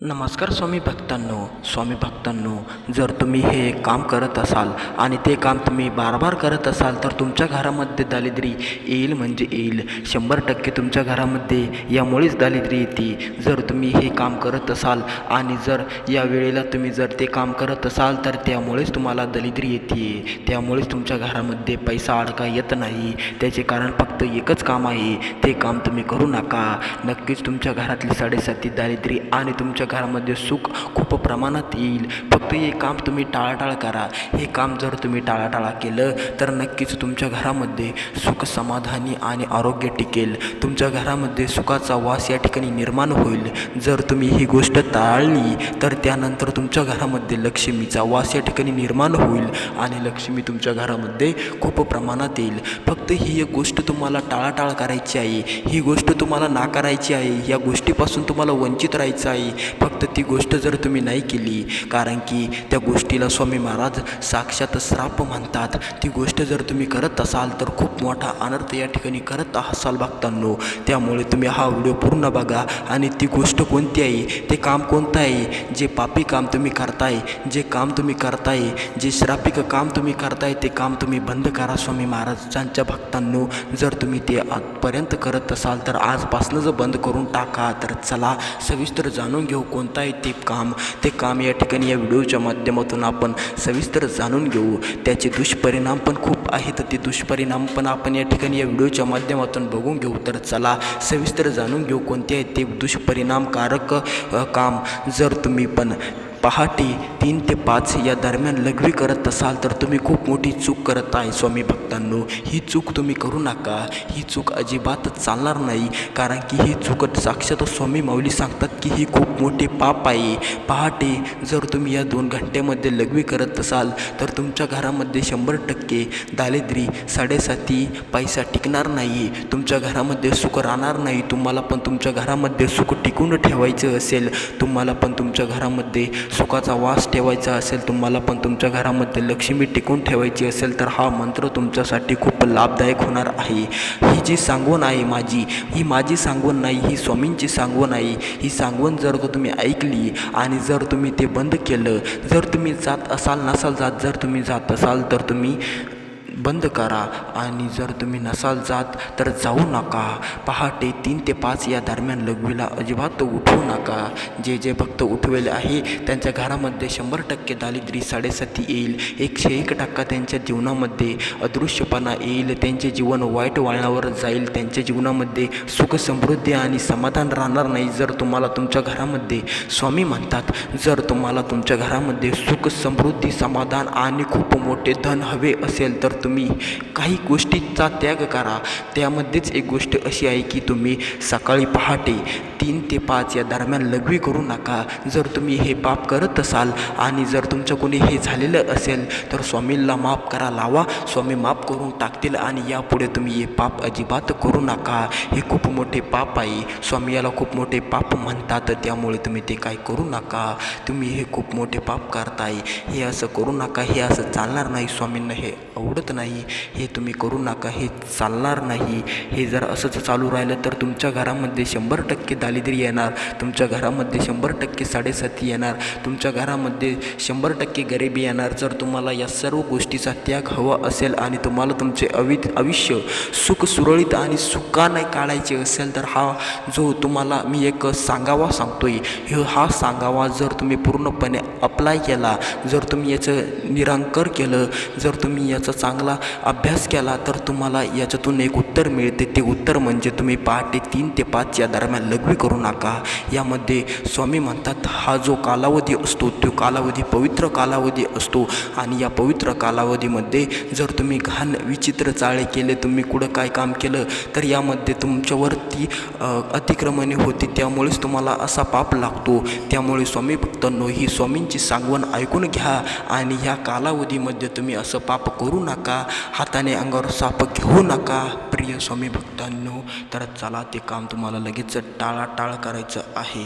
नमस्कार स्वामी भक्तांनो स्वामी भक्तांनो जर तुम्ही हे काम करत असाल आणि ते काम तुम्ही बार करत असाल तर तुमच्या घरामध्ये दारिद्र्य येईल म्हणजे येईल. शंभर टक्के तुमच्या घरामध्ये यामुळेच दारिद्र्य येते. जर तुम्ही हे काम करत असाल आणि जर या वेळेला तुम्ही जर ते काम करत असाल तर त्यामुळेच तुम्हाला दारिद्र्य येते. त्यामुळेच तुमच्या घरामध्ये पैसा अडका येत नाही. त्याचे कारण फक्त एकच काम आहे ते काम तुम्ही करू नका. नक्कीच तुमच्या घरातली साडेसाती दारिद्र्य आणि तुमच्या घरामध्ये सुख खूप प्रमाणात येईल. फक्त हे काम तुम्ही टाळाटाळ करा. हे काम जर तुम्ही टाळाटाळा केलं तर नक्कीच तुमच्या घरामध्ये सुख समाधानी आणि आरोग्य टिकेल. तुमच्या घरामध्ये सुखाचा वास या ठिकाणी निर्माण होईल. जर तुम्ही ही गोष्ट टाळली तर त्यानंतर तुमच्या घरामध्ये लक्ष्मीचा वास या ठिकाणी निर्माण होईल आणि लक्ष्मी तुमच्या घरामध्ये खूप प्रमाणात येईल. फक्त ही एक गोष्ट तुम्हाला टाळाटाळ करायची आहे. ही गोष्ट तुम्हाला नाकारायची आहे. या गोष्टीपासून तुम्हाला वंचित राहायचं आहे. फक्त ती गोष्ट जर तुम्ही नाही केली कारण की त्या गोष्टीला स्वामी महाराज साक्षात श्राप म्हणतात. ती गोष्ट जर तुम्ही करत असाल तर खूप मोठा अनर्थ या ठिकाणी करत असाल भक्तांनो. त्यामुळे तुम्ही हा व्हिडिओ पूर्ण बघा. आणि ती गोष्ट कोणती आहे? ते काम कोणतं आहे? जे पापी काम तुम्ही करताय जे काम तुम्ही करताय जे श्रापिक काम तुम्ही करताय ते काम तुम्ही बंद करा स्वामी महाराजांच्या भक्तांनो. जर तुम्ही ते आजपर्यंत करत असाल तर आजपासून जर बंद करून टाका तर चला सविस्तर जाणून घेऊ. कोणताही आहे ते काम ते काम या ठिकाणी या व्हिडिओच्या माध्यमातून आपण सविस्तर जाणून घेऊ. त्याचे दुष्परिणाम पण खूप आहेत ते दुष्परिणाम. पण आपण या ठिकाणी या व्हिडिओच्या माध्यमातून बघून घेऊ. तर चला सविस्तर जाणून घेऊ कोणते आहेत ते दुष्परिणामकारक काम. जर तुम्ही पण पहाटे तीन ते पाच या दरम्यान लघवी करत असाल तर तुम्ही खूप मोठी चूक करत आहे स्वामी भक्तांनो. ही चूक तुम्ही करू नका. ही चूक अजिबातच चालणार नाही कारण की ही चूक साक्षात स्वामी माऊली सांगतात की ही खूप मोठी पाप आहे. पहाटे जर तुम्ही या दोन घंट्यामध्ये लघवी करत असाल तर तुमच्या घरामध्ये शंभर टक्के दारिद्री साडेसाती पैसा टिकणार नाही तुमच्या घरामध्ये सुख राहणार नाही. तुम्हाला पण तुमच्या घरामध्ये सुख टिकून ठेवायचं असेल. तुम्हाला पण तुमच्या घरामध्ये सुखाचा वास ठेवायचा असेल. तुम्हाला पण तुमच्या घरामध्ये लक्ष्मी टिकून ठेवायची असेल तर हा मंत्र तुमच्यासाठी खूप लाभदायक होणार आहे. ही जी सांगवण आहे माझी ही माझी सांगवण नाही ही स्वामींची सांगवण आहे. ही सांगवण जर का तुम्ही ऐकली आणि जर तुम्ही ते बंद केलं जर तुम्ही जात असाल नसाल जात जर तुम्ही जात असाल तर तुम्ही बंद करा आणि जर तुम्ही नसाल जात तर जाऊ नका. पहाटे तीन ते पाच या दरम्यान लघवीला अजिबात उठवू नका. जे जे भक्त उठवेले आहे त्यांच्या घरामध्ये शंभर टक्के दारिद्र्य साडेसाती येईल. एकशे एक टक्का त्यांच्या जीवनामध्ये अदृश्यपणा येईल. त्यांचे जीवन वाईट वळणावर जाईल. त्यांच्या जीवनामध्ये सुख समृद्धी आणि समाधान राहणार नाही. जर तुम्हाला तुमच्या घरामध्ये स्वामी म्हणतात जर तुम्हाला तुमच्या घरामध्ये सुख समृद्धी समाधान आणि खूप मोठे धन हवे असेल तर तुम्ही काही गोष्टींचा त्याग करा. त्यामध्येच एक गोष्ट अशी आहे की तुम्ही सकाळी पहाटे तीन ते पाच या दरम्यान लघवी करू नका. जर तुम्ही हे पाप करत असाल आणि जर तुमचं कोणी हे झालेलं असेल तर स्वामींना माफ करा लावा. स्वामी माफ करून टाकतील आणि यापुढे तुम्ही हे पाप अजिबात करू नका. हे खूप मोठे पाप आहे. स्वामी याला खूप मोठे पाप म्हणतात त्यामुळे तुम्ही ते काय करू नका. तुम्ही हे खूप मोठे पाप करताय. हे असं करू नका हे असं चालणार नाही. स्वामींना हे आवडत नाही. हे तुम्ही करू नका हे चालणार नाही. हे जर असंच चालू राहिलं तर तुमच्या घरामध्ये शंभर टक्के दारिद्र्य येणार तुमच्या घरामध्ये शंभर टक्के साडेसाती येणार. तुमच्या घरामध्ये शंभर टक्के गरिबी येणार. जर तुम्हाला या सर्व गोष्टीचा त्याग हवा असेल आणि तुम्हाला तुमचे अवि आयुष्य सुख सुरळीत आणि सुखाने काढायचे असेल तर हा जो तुम्हाला मी एक सांगावा सांगतोय हे हा सांगावा जर तुम्ही पूर्णपणे अप्लाय केला जर तुम्ही याचं निरांकर केलं जर तुम्ही याचा चांगला अभ्यास केला तर तुम्हाला याच्यातून एक उत्तर मिळते. ते उत्तर म्हणजे तुम्ही पहाटे तीन ते पाच या दरम्यान लघवी करू नका. यामध्ये स्वामी म्हणतात हा जो कालावधी असतो तो कालावधी पवित्र कालावधी असतो. आणि या पवित्र कालावधीमध्ये जर तुम्ही घाण विचित्र चाळे केले तुम्ही कुठं काय काम केलं तर यामध्ये तुमच्यावरती अतिक्रमणे होती. त्यामुळेच तुम्हाला असा पाप लागतो. त्यामुळे स्वामी भक्तांनो ही स्वामींची सांगवण ऐकून घ्या. आणि ह्या कालावधीमध्ये तुम्ही असं पाप करू नका. हाताने अंगावर साप घेऊ नका. प्रिय स्वामी भक्तांनो तर चला ते काम तुम्हाला लगेच टाळाटाळ करायचं आहे.